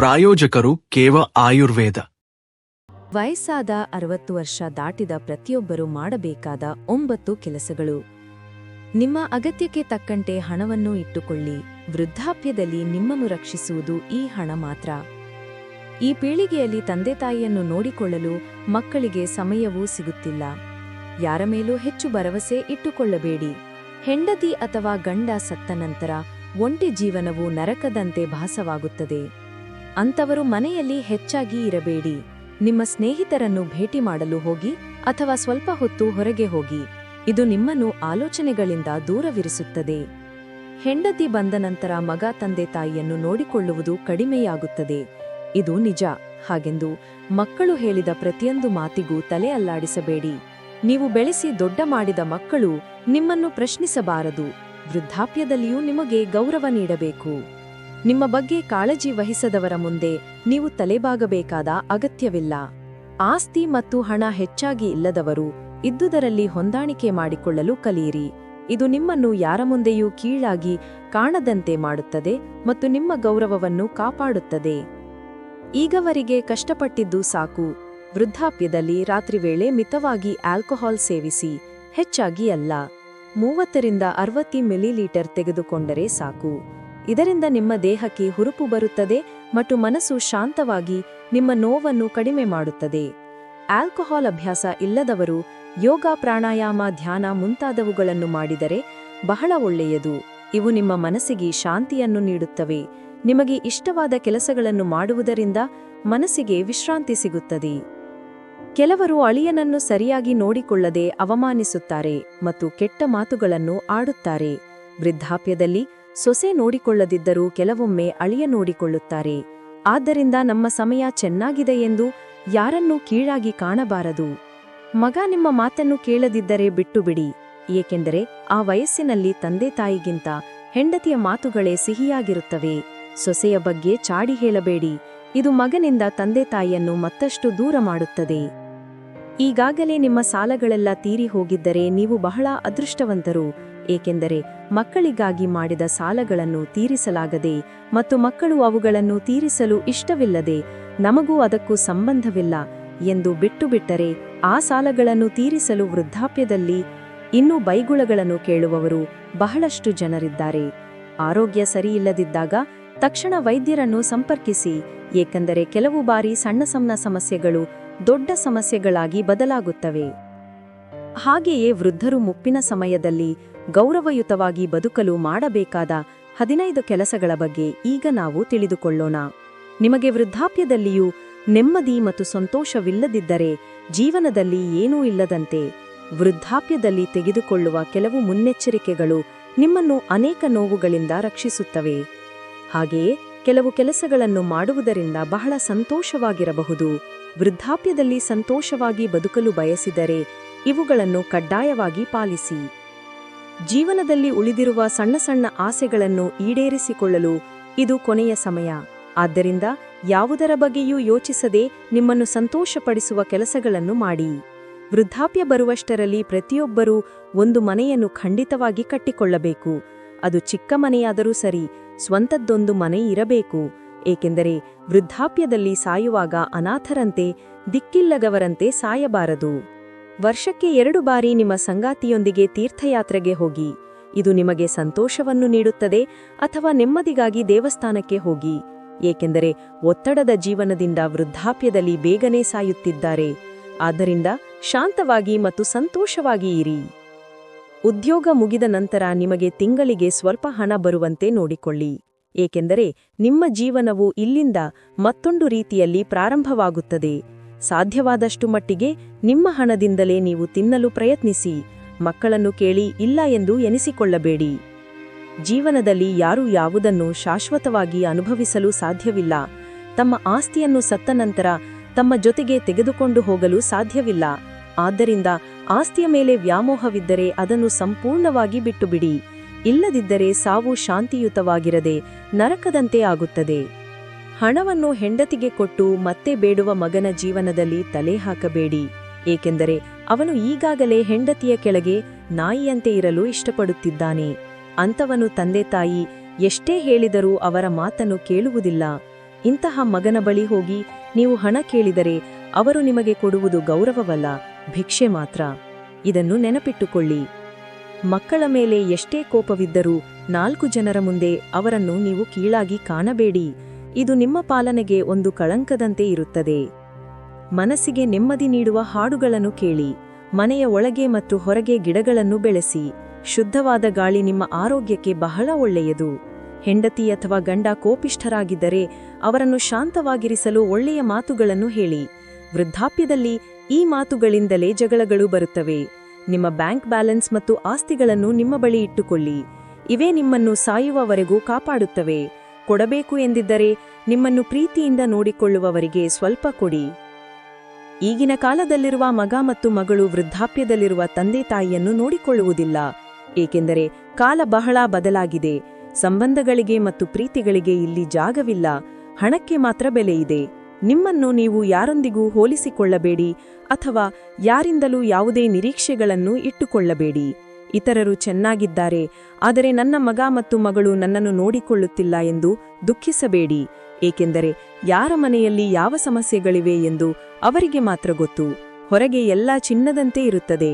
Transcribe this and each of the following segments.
ಪ್ರಾಯೋಜಕರು ಕೇವ ಆಯುರ್ವೇದ. ವಯಸ್ಸಾದ ಅರವತ್ತು ವರ್ಷ ದಾಟಿದ ಪ್ರತಿಯೊಬ್ಬರು ಮಾಡಬೇಕಾದ ಒಂಬತ್ತು ಕೆಲಸಗಳು. ನಿಮ್ಮ ಅಗತ್ಯಕ್ಕೆ ತಕ್ಕಂತೆ ಹಣವನ್ನು ಇಟ್ಟುಕೊಳ್ಳಿ. ವೃದ್ಧಾಪ್ಯದಲ್ಲಿ ನಿಮ್ಮನ್ನು ರಕ್ಷಿಸುವುದು ಈ ಹಣ ಮಾತ್ರ. ಈ ಪೀಳಿಗೆಯಲ್ಲಿ ತಂದೆ ತಾಯಿಯನ್ನು ನೋಡಿಕೊಳ್ಳಲು ಮಕ್ಕಳಿಗೆ ಸಮಯವೂ ಸಿಗುತ್ತಿಲ್ಲ. ಯಾರ ಮೇಲೂ ಹೆಚ್ಚು ಭರವಸೆ ಇಟ್ಟುಕೊಳ್ಳಬೇಡಿ. ಹೆಂಡತಿ ಅಥವಾ ಗಂಡ ಸತ್ತ ನಂತರ ಒಂಟಿ ಜೀವನವು ನರಕದಂತೆ ಭಾಸವಾಗುತ್ತದೆ. ಅಂತವರು ಮನೆಯಲ್ಲಿ ಹೆಚ್ಚಾಗಿ ಇರಬೇಡಿ. ನಿಮ್ಮ ಸ್ನೇಹಿತರನ್ನು ಭೇಟಿ ಮಾಡಲು ಹೋಗಿ ಅಥವಾ ಸ್ವಲ್ಪ ಹೊತ್ತು ಹೊರಗೆ ಹೋಗಿ. ಇದು ನಿಮ್ಮನ್ನು ಆಲೋಚನೆಗಳಿಂದ ದೂರವಿರಿಸುತ್ತದೆ. ಹೆಂಡತಿ ಬಂದ ನಂತರ ಮಗ ತಂದೆ ತಾಯಿಯನ್ನು ನೋಡಿಕೊಳ್ಳುವುದು ಕಡಿಮೆಯಾಗುತ್ತದೆ. ಇದು ನಿಜ. ಹಾಗೆಂದು ಮಕ್ಕಳು ಹೇಳಿದ ಪ್ರತಿಯೊಂದು ಮಾತಿಗೂ ತಲೆ ಅಲ್ಲಾಡಿಸಬೇಡಿ. ನೀವು ಬೆಳೆಸಿ ದೊಡ್ಡ ಮಾಡಿದ ಮಕ್ಕಳು ನಿಮ್ಮನ್ನು ಪ್ರಶ್ನಿಸಬಾರದು. ವೃದ್ಧಾಪ್ಯದಲ್ಲಿಯೂ ನಿಮಗೆ ಗೌರವ ನೀಡಬೇಕು. ನಿಮ್ಮ ಬಗ್ಗೆ ಕಾಳಜಿ ವಹಿಸದವರ ಮುಂದೆ ನೀವು ತಲೆಬಾಗಬೇಕಾದ ಅಗತ್ಯವಿಲ್ಲ. ಆಸ್ತಿ ಮತ್ತು ಹಣ ಹೆಚ್ಚಾಗಿ ಇಲ್ಲದವರು ಇದ್ದುದರಲ್ಲಿ ಹೊಂದಾಣಿಕೆ ಮಾಡಿಕೊಳ್ಳಲು ಕಲಿಯಿರಿ. ಇದು ನಿಮ್ಮನ್ನು ಯಾರ ಮುಂದೆಯೂ ಕೀಳಾಗಿ ಕಾಣದಂತೆ ಮಾಡುತ್ತದೆ ಮತ್ತು ನಿಮ್ಮ ಗೌರವವನ್ನು ಕಾಪಾಡುತ್ತದೆ. ಈಗವರಿಗೆ ಕಷ್ಟಪಟ್ಟಿದ್ದು ಸಾಕು. ವೃದ್ಧಾಪ್ಯದಲ್ಲಿ ರಾತ್ರಿ ವೇಳೆ ಮಿತವಾಗಿ ಆಲ್ಕೋಹಾಲ್ ಸೇವಿಸಿ, ಹೆಚ್ಚಾಗಿ ಅಲ್ಲ. ಮೂವತ್ತರಿಂದ ಅರವತ್ತು ಮಿಲಿಲೀಟರ್ ತೆಗೆದುಕೊಂಡರೆ ಸಾಕು. ಇದರಿಂದ ನಿಮ್ಮ ದೇಹಕ್ಕೆ ಹುರುಪು ಬರುತ್ತದೆ ಮತ್ತು ಮನಸ್ಸು ಶಾಂತವಾಗಿ ನಿಮ್ಮ ನೋವನ್ನು ಕಡಿಮೆ ಮಾಡುತ್ತದೆ. ಆಲ್ಕೋಹಾಲ್ ಅಭ್ಯಾಸ ಇಲ್ಲದವರು ಯೋಗ, ಪ್ರಾಣಾಯಾಮ, ಧ್ಯಾನ ಮುಂತಾದವುಗಳನ್ನು ಮಾಡಿದರೆ ಬಹಳ ಒಳ್ಳೆಯದು. ಇವು ನಿಮ್ಮ ಮನಸ್ಸಿಗೆ ಶಾಂತಿಯನ್ನು ನೀಡುತ್ತವೆ. ನಿಮಗೆ ಇಷ್ಟವಾದ ಕೆಲಸಗಳನ್ನು ಮಾಡುವುದರಿಂದ ಮನಸ್ಸಿಗೆ ವಿಶ್ರಾಂತಿ ಸಿಗುತ್ತದೆ. ಕೆಲವರು ಅಳಿಯನನ್ನು ಸರಿಯಾಗಿ ನೋಡಿಕೊಳ್ಳದೆ ಅವಮಾನಿಸುತ್ತಾರೆ ಮತ್ತು ಕೆಟ್ಟ ಮಾತುಗಳನ್ನು ಆಡುತ್ತಾರೆ. ವೃದ್ಧಾಪ್ಯದಲ್ಲಿ ಸೊಸೆ ನೋಡಿಕೊಳ್ಳದಿದ್ದರೂ ಕೆಲವೊಮ್ಮೆ ಅಳಿಯ ನೋಡಿಕೊಳ್ಳುತ್ತಾರೆ. ಆದ್ದರಿಂದ ನಮ್ಮ ಸಮಯ ಚೆನ್ನಾಗಿದೆ ಎಂದು ಯಾರನ್ನೂ ಕೀಳಾಗಿ ಕಾಣಬಾರದು. ಮಗ ನಿಮ್ಮ ಮಾತನ್ನು ಕೇಳದಿದ್ದರೆ ಬಿಟ್ಟು ಬಿಡಿ ಏಕೆಂದರೆ ಆ ವಯಸ್ಸಿನಲ್ಲಿ ತಂದೆ ತಾಯಿಗಿಂತ ಹೆಂಡತಿಯ ಮಾತುಗಳೇ ಸಿಹಿಯಾಗಿರುತ್ತವೆ. ಸೊಸೆಯ ಬಗ್ಗೆ ಚಾಡಿ ಹೇಳಬೇಡಿ. ಇದು ಮಗನಿಂದ ತಂದೆ ತಾಯಿಯನ್ನು ಮತ್ತಷ್ಟು ದೂರ ಮಾಡುತ್ತದೆ. ಈಗಾಗಲೇ ನಿಮ್ಮ ಸಾಲಗಳೆಲ್ಲ ತೀರಿ ಹೋಗಿದ್ದರೆ ನೀವು ಬಹಳ ಅದೃಷ್ಟವಂತರು. ಏಕೆಂದರೆ ಮಕ್ಕಳಿಗಾಗಿ ಮಾಡಿದ ಸಾಲಗಳನ್ನು ತೀರಿಸಲಾಗದೆ ಮತ್ತು ಮಕ್ಕಳು ಅವುಗಳನ್ನು ತೀರಿಸಲು ಇಷ್ಟವಿಲ್ಲದೆ ನಮಗೂ ಅದಕ್ಕೂ ಸಂಬಂಧವಿಲ್ಲ ಎಂದು ಬಿಟ್ಟು ಬಿಟ್ಟರೆ ಆ ಸಾಲಗಳನ್ನು ತೀರಿಸಲು ವೃದ್ಧಾಪ್ಯದಲ್ಲಿ ಇನ್ನೂ ಬೈಗುಳಗಳನ್ನು ಕೇಳುವವರು ಬಹಳಷ್ಟು ಜನರಿದ್ದಾರೆ. ಆರೋಗ್ಯ ಸರಿಯಿಲ್ಲದಿದ್ದಾಗ ತಕ್ಷಣ ವೈದ್ಯರನ್ನು ಸಂಪರ್ಕಿಸಿ, ಏಕೆಂದರೆ ಕೆಲವು ಬಾರಿ ಸಣ್ಣ ಸಣ್ಣ ಸಮಸ್ಯೆಗಳು ದೊಡ್ಡ ಸಮಸ್ಯೆಗಳಾಗಿ ಬದಲಾಗುತ್ತವೆ. ಹಾಗೆಯೇ ವೃದ್ಧರು ಮುಪ್ಪಿನ ಸಮಯದಲ್ಲಿ ಗೌರವಯುತವಾಗಿ ಬದುಕಲು ಮಾಡಬೇಕಾದ ಹದಿನೈದು ಕೆಲಸಗಳ ಬಗ್ಗೆ ಈಗ ನಾವು ತಿಳಿದುಕೊಳ್ಳೋಣ. ನಿಮಗೆ ವೃದ್ಧಾಪ್ಯದಲ್ಲಿಯೂ ನೆಮ್ಮದಿ ಮತ್ತು ಸಂತೋಷವಿಲ್ಲದಿದ್ದರೆ ಜೀವನದಲ್ಲಿ ಏನೂ ಇಲ್ಲದಂತೆ ವೃದ್ಧಾಪ್ಯದಲ್ಲಿ ತೆಗೆದುಕೊಳ್ಳುವ ಕೆಲವು ಮುನ್ನೆಚ್ಚರಿಕೆಗಳು ನಿಮ್ಮನ್ನು ಅನೇಕ ನೋವುಗಳಿಂದ ರಕ್ಷಿಸುತ್ತವೆ. ಹಾಗೆಯೇ ಕೆಲವು ಕೆಲಸಗಳನ್ನು ಮಾಡುವುದರಿಂದ ಬಹಳ ಸಂತೋಷವಾಗಿರಬಹುದು. ವೃದ್ಧಾಪ್ಯದಲ್ಲಿ ಸಂತೋಷವಾಗಿ ಬದುಕಲು ಬಯಸಿದರೆ ಇವುಗಳನ್ನು ಕಡ್ಡಾಯವಾಗಿ ಪಾಲಿಸಿ. ಜೀವನದಲ್ಲಿ ಉಳಿದಿರುವ ಸಣ್ಣ ಸಣ್ಣ ಆಸೆಗಳನ್ನು ಈಡೇರಿಸಿಕೊಳ್ಳಲು ಇದು ಕೊನೆಯ ಸಮಯ. ಆದ್ದರಿಂದ ಯಾವುದರ ಬಗ್ಗೆಯೂ ಯೋಚಿಸದೆ ನಿಮ್ಮನ್ನು ಸಂತೋಷಪಡಿಸುವ ಕೆಲಸಗಳನ್ನು ಮಾಡಿ. ವೃದ್ಧಾಪ್ಯ ಬರುವಷ್ಟರಲ್ಲಿ ಪ್ರತಿಯೊಬ್ಬರೂ ಒಂದು ಮನೆಯನ್ನು ಖಂಡಿತವಾಗಿ ಕಟ್ಟಿಕೊಳ್ಳಬೇಕು. ಅದು ಚಿಕ್ಕ ಮನೆಯಾದರೂ ಸರಿ, ಸ್ವಂತದ್ದೊಂದು ಮನೆ ಇರಬೇಕು. ಏಕೆಂದರೆ ವೃದ್ಧಾಪ್ಯದಲ್ಲಿ ಸಾಯುವಾಗ ಅನಾಥರಂತೆ ದಿಕ್ಕಿಲ್ಲಗವರಂತೆ ಸಾಯಬಾರದು. ವರ್ಷಕ್ಕೆ ಎರಡು ಬಾರಿ ನಿಮ್ಮ ಸಂಗಾತಿಯೊಂದಿಗೆ ತೀರ್ಥಯಾತ್ರೆಗೆ ಹೋಗಿ. ಇದು ನಿಮಗೆ ಸಂತೋಷವನ್ನು ನೀಡುತ್ತದೆ ಅಥವಾ ನೆಮ್ಮದಿಗಾಗಿ ದೇವಸ್ಥಾನಕ್ಕೆ ಹೋಗಿ. ಏಕೆಂದರೆ ಒತ್ತಡದ ಜೀವನದಿಂದ ವೃದ್ಧಾಪ್ಯದಲ್ಲಿ ಬೇಗನೆ ಸಾಯುತ್ತಿದ್ದಾರೆ. ಆದ್ದರಿಂದ ಶಾಂತವಾಗಿ ಮತ್ತು ಸಂತೋಷವಾಗಿ ಇರಿ. ಉದ್ಯೋಗ ಮುಗಿದ ನಂತರ ನಿಮಗೆ ತಿಂಗಳಿಗೆ ಸ್ವಲ್ಪ ಹಣ ಬರುವಂತೆ ನೋಡಿಕೊಳ್ಳಿ. ಏಕೆಂದರೆ ನಿಮ್ಮ ಜೀವನವು ಇಲ್ಲಿಂದ ಮತ್ತೊಂದು ರೀತಿಯಲ್ಲಿ ಪ್ರಾರಂಭವಾಗುತ್ತದೆ. ಸಾಧ್ಯವಾದಷ್ಟು ಮಟ್ಟಿಗೆ ನಿಮ್ಮ ಹಣದಿಂದಲೇ ನೀವು ತಿನ್ನಲು ಪ್ರಯತ್ನಿಸಿ. ಮಕ್ಕಳನ್ನು ಕೇಳಿ ಇಲ್ಲ ಎಂದು ಎನಿಸಿಕೊಳ್ಳಬೇಡಿ. ಜೀವನದಲ್ಲಿ ಯಾರೂ ಯಾವುದನ್ನು ಶಾಶ್ವತವಾಗಿ ಅನುಭವಿಸಲು ಸಾಧ್ಯವಿಲ್ಲ. ತಮ್ಮ ಆಸ್ತಿಯನ್ನು ಸತ್ತ ನಂತರ ತಮ್ಮ ಜೊತೆಗೆ ತೆಗೆದುಕೊಂಡು ಹೋಗಲು ಸಾಧ್ಯವಿಲ್ಲ. ಆದ್ದರಿಂದ ಆಸ್ತಿಯ ಮೇಲೆ ವ್ಯಾಮೋಹವಿದ್ದರೆ ಅದನ್ನು ಸಂಪೂರ್ಣವಾಗಿ ಬಿಟ್ಟುಬಿಡಿ. ಇಲ್ಲದಿದ್ದರೆ ಸಾವು ಶಾಂತಿಯುತವಾಗಿರದೆ ನರಕದಂತೆ ಆಗುತ್ತದೆ. ಹಣವನ್ನು ಹೆಂಡತಿಗೆ ಕೊಟ್ಟು ಮತ್ತೆ ಬೇಡುವ ಮಗನ ಜೀವನದಲ್ಲಿ ತಲೆ ಹಾಕಬೇಡಿ. ಏಕೆಂದರೆ ಅವನು ಈಗಾಗಲೇ ಹೆಂಡತಿಯ ಕೆಳಗೆ ನಾಯಿಯಂತೆ ಇರಲು ಇಷ್ಟಪಡುತ್ತಿದ್ದಾನೆ. ಅಂತವನು ತಂದೆ ತಾಯಿ ಎಷ್ಟೇ ಹೇಳಿದರೂ ಅವರ ಮಾತನ್ನು ಕೇಳುವುದಿಲ್ಲ. ಇಂತಹ ಮಗನ ಬಳಿ ಹೋಗಿ ನೀವು ಹಣ ಕೇಳಿದರೆ ಅವರು ನಿಮಗೆ ಕೊಡುವುದು ಗೌರವವಲ್ಲ, ಭಿಕ್ಷೆ ಮಾತ್ರ. ಇದನ್ನು ನೆನಪಿಟ್ಟುಕೊಳ್ಳಿ. ಮಕ್ಕಳ ಮೇಲೆ ಎಷ್ಟೇ ಕೋಪವಿದ್ದರೂ ನಾಲ್ಕು ಜನರ ಮುಂದೆ ಅವರನ್ನು ನೀವು ಕೀಳಾಗಿ ಕಾಣಬೇಡಿ. ಇದು ನಿಮ್ಮ ಪಾಲನೆಗೆ ಒಂದು ಕಳಂಕದಂತೆ ಇರುತ್ತದೆ. ಮನಸ್ಸಿಗೆ ನೆಮ್ಮದಿ ನೀಡುವ ಹಾಡುಗಳನ್ನು ಕೇಳಿ, ಮನೆಯ ಒಳಗೆ ಮತ್ತು ಹೊರಗೆ ಗಿಡಗಳನ್ನು ಬೆಳೆಸಿ, ಶುದ್ಧವಾದ ಗಾಳಿ ನಿಮ್ಮ ಆರೋಗ್ಯಕ್ಕೆ ಬಹಳ ಒಳ್ಳೆಯದು. ಹೆಂಡತಿ ಅಥವಾ ಗಂಡ ಕೋಪಿಷ್ಠರಾಗಿದ್ದರೆ ಅವರನ್ನು ಶಾಂತವಾಗಿರಿಸಲು ಒಳ್ಳೆಯ ಮಾತುಗಳನ್ನು ಹೇಳಿ. ವೃದ್ಧಾಪ್ಯದಲ್ಲಿ ಈ ಮಾತುಗಳಿಂದಲೇ ಜಗಳಗಳು ಬರುತ್ತವೆ. ನಿಮ್ಮ ಬ್ಯಾಂಕ್ ಬ್ಯಾಲೆನ್ಸ್ ಮತ್ತು ಆಸ್ತಿಗಳನ್ನು ನಿಮ್ಮ ಬಳಿ ಇಟ್ಟುಕೊಳ್ಳಿ. ಇವೇ ನಿಮ್ಮನ್ನು ಸಾಯುವವರೆಗೂ ಕಾಪಾಡುತ್ತವೆ. ಕೊಡಬೇಕು ಎಂದಿದ್ದರೆ ನಿಮ್ಮನ್ನು ಪ್ರೀತಿಯಿಂದ ನೋಡಿಕೊಳ್ಳುವವರಿಗೆ ಸ್ವಲ್ಪ ಕೊಡಿ. ಈಗಿನ ಕಾಲದಲ್ಲಿರುವ ಮಗ ಮತ್ತು ಮಗಳು ವೃದ್ಧಾಪ್ಯದಲ್ಲಿರುವ ತಂದೆ ತಾಯಿಯನ್ನು ನೋಡಿಕೊಳ್ಳುವುದಿಲ್ಲ, ಏಕೆಂದರೆ ಕಾಲ ಬಹಳ ಬದಲಾಗಿದೆ. ಸಂಬಂಧಗಳಿಗೆ ಮತ್ತು ಪ್ರೀತಿಗಳಿಗೆ ಇಲ್ಲಿ ಜಾಗವಿಲ್ಲ, ಹಣಕ್ಕೆ ಮಾತ್ರ ಬೆಲೆ ಇದೆ. ನಿಮ್ಮನ್ನು ನೀವು ಯಾರೊಂದಿಗೂ ಹೋಲಿಸಿಕೊಳ್ಳಬೇಡಿ ಅಥವಾ ಯಾರಿಂದಲೂ ಯಾವುದೇ ನಿರೀಕ್ಷೆಗಳನ್ನು ಇಟ್ಟುಕೊಳ್ಳಬೇಡಿ. ಇತರರು ಚೆನ್ನಾಗಿದ್ದಾರೆ, ಆದರೆ ನನ್ನ ಮಗ ಮತ್ತು ಮಗಳು ನನ್ನನ್ನು ನೋಡಿಕೊಳ್ಳುತ್ತಿಲ್ಲ ಎಂದು ದುಃಖಿಸಬೇಡಿ, ಏಕೆಂದರೆ ಯಾರ ಮನೆಯಲ್ಲಿ ಯಾವ ಸಮಸ್ಯೆಗಳಿವೆ ಎಂದು ಅವರಿಗೆ ಮಾತ್ರ ಗೊತ್ತು. ಹೊರಗೆ ಎಲ್ಲ ಚಿನ್ನದಂತೆ ಇರುತ್ತದೆ.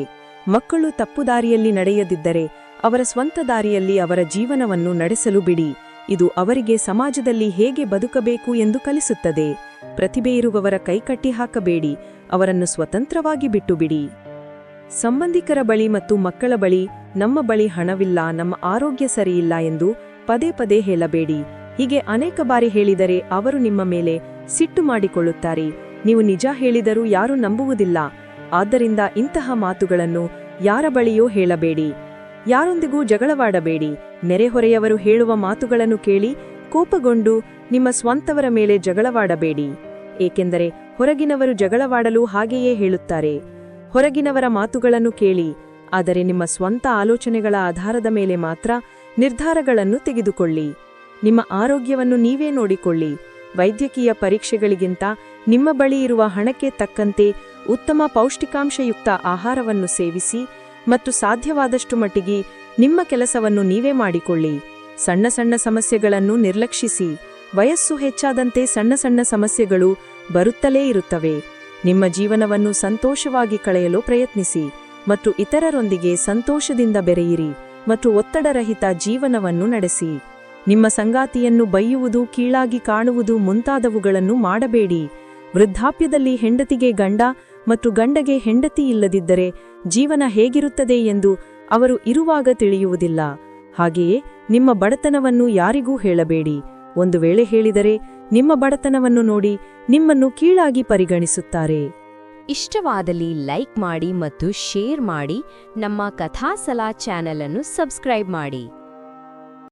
ಮಕ್ಕಳು ತಪ್ಪು ದಾರಿಯಲ್ಲಿ ನಡೆಯದಿದ್ದರೆ ಅವರ ಸ್ವಂತ ದಾರಿಯಲ್ಲಿ ಅವರ ಜೀವನವನ್ನು ನಡೆಸಲು ಬಿಡಿ. ಇದು ಅವರಿಗೆ ಸಮಾಜದಲ್ಲಿ ಹೇಗೆ ಬದುಕಬೇಕು ಎಂದು ಕಲಿಸುತ್ತದೆ. ಪ್ರತಿಭೆ ಇರುವವರ ಕೈಕಟ್ಟಿ ಹಾಕಬೇಡಿ, ಅವರನ್ನು ಸ್ವತಂತ್ರವಾಗಿ ಬಿಟ್ಟುಬಿಡಿ ಸಂಬಂಧಿಕರ ಬಳಿ ಮತ್ತು ಮಕ್ಕಳ ಬಳಿ ನಮ್ಮ ಬಳಿ ಹಣವಿಲ್ಲ, ನಮ್ಮ ಆರೋಗ್ಯ ಸರಿಯಿಲ್ಲ ಎಂದು ಪದೇ ಪದೇ ಹೇಳಬೇಡಿ. ಹೀಗೆ ಅನೇಕ ಬಾರಿ ಹೇಳಿದರೆ ಅವರು ನಿಮ್ಮ ಮೇಲೆ ಸಿಟ್ಟು ಮಾಡಿಕೊಳ್ಳುತ್ತಾರೆ. ನೀವು ನಿಜ ಹೇಳಿದರೂ ಯಾರೂ ನಂಬುವುದಿಲ್ಲ. ಆದ್ದರಿಂದ ಇಂತಹ ಮಾತುಗಳನ್ನು ಯಾರ ಬಳಿಯೂ ಹೇಳಬೇಡಿ. ಯಾರೊಂದಿಗೂ ಜಗಳವಾಡಬೇಡಿ. ನೆರೆಹೊರೆಯವರು ಹೇಳುವ ಮಾತುಗಳನ್ನು ಕೇಳಿ ಕೋಪಗೊಂಡು ನಿಮ್ಮ ಸ್ವಂತವರ ಮೇಲೆ ಜಗಳವಾಡಬೇಡಿ. ಏಕೆಂದರೆ ಹೊರಗಿನವರು ಜಗಳವಾಡಲು ಹಾಗೆಯೇ ಹೇಳುತ್ತಾರೆ. ಹೊರಗಿನವರ ಮಾತುಗಳನ್ನು ಕೇಳಿ, ಆದರೆ ನಿಮ್ಮ ಸ್ವಂತ ಆಲೋಚನೆಗಳ ಆಧಾರದ ಮೇಲೆ ಮಾತ್ರ ನಿರ್ಧಾರಗಳನ್ನು ತೆಗೆದುಕೊಳ್ಳಿ. ನಿಮ್ಮ ಆರೋಗ್ಯವನ್ನು ನೀವೇ ನೋಡಿಕೊಳ್ಳಿ. ವೈದ್ಯಕೀಯ ಪರೀಕ್ಷೆಗಳಿಗಿಂತ ನಿಮ್ಮ ಬಳಿ ಇರುವ ಹಣಕ್ಕೆ ತಕ್ಕಂತೆ ಉತ್ತಮ ಪೌಷ್ಟಿಕಾಂಶಯುಕ್ತ ಆಹಾರವನ್ನು ಸೇವಿಸಿ ಮತ್ತು ಸಾಧ್ಯವಾದಷ್ಟು ಮಟ್ಟಿಗೆ ನಿಮ್ಮ ಕೆಲಸವನ್ನು ನೀವೇ ಮಾಡಿಕೊಳ್ಳಿ. ಸಣ್ಣ ಸಣ್ಣ ಸಮಸ್ಯೆಗಳನ್ನು ನಿರ್ಲಕ್ಷಿಸಿ, ವಯಸ್ಸು ಹೆಚ್ಚಾದಂತೆ ಸಣ್ಣ ಸಣ್ಣ ಸಮಸ್ಯೆಗಳು ಬರುತ್ತಲೇ ಇರುತ್ತವೆ. ನಿಮ್ಮ ಜೀವನವನ್ನು ಸಂತೋಷವಾಗಿ ಕಳೆಯಲು ಪ್ರಯತ್ನಿಸಿ ಮತ್ತು ಇತರರೊಂದಿಗೆ ಸಂತೋಷದಿಂದ ಬೆರೆಯಿರಿ ಮತ್ತು ಒತ್ತಡರಹಿತ ಜೀವನವನ್ನು ನಡೆಸಿ. ನಿಮ್ಮ ಸಂಗಾತಿಯನ್ನು ಬೈಯುವುದು, ಕೀಳಾಗಿ ಕಾಣುವುದು ಮುಂತಾದವುಗಳನ್ನು ಮಾಡಬೇಡಿ. ವೃದ್ಧಾಪ್ಯದಲ್ಲಿ ಹೆಂಡತಿಗೆ ಗಂಡ ಮತ್ತು ಗಂಡಗೆ ಹೆಂಡತಿ ಇಲ್ಲದಿದ್ದರೆ ಜೀವನ ಹೇಗಿರುತ್ತದೆ ಎಂದು ಅವರು ಇರುವಾಗ ತಿಳಿಯುವುದಿಲ್ಲ. ಹಾಗೆಯೇ ನಿಮ್ಮ ಬಡತನವನ್ನು ಯಾರಿಗೂ ಹೇಳಬೇಡಿ. ಒಂದು ವೇಳೆ ಹೇಳಿದರೆ ನಿಮ್ಮ ಬಡತನವನ್ನು ನೋಡಿ ನಿಮ್ಮನ್ನು ಕೀಳಾಗಿ ಪರಿಗಣಿಸುತ್ತಾರೆ. ಇಷ್ಟವಾದಲ್ಲಿ ಲೈಕ್ ಮಾಡಿ ಮತ್ತು ಶೇರ್ ಮಾಡಿ ನಮ್ಮ ಕಥಾಸಲಾ ಚಾನೆಲ್ ಅನ್ನು ಸಬ್ಸ್ಕ್ರೈಬ್ ಮಾಡಿ.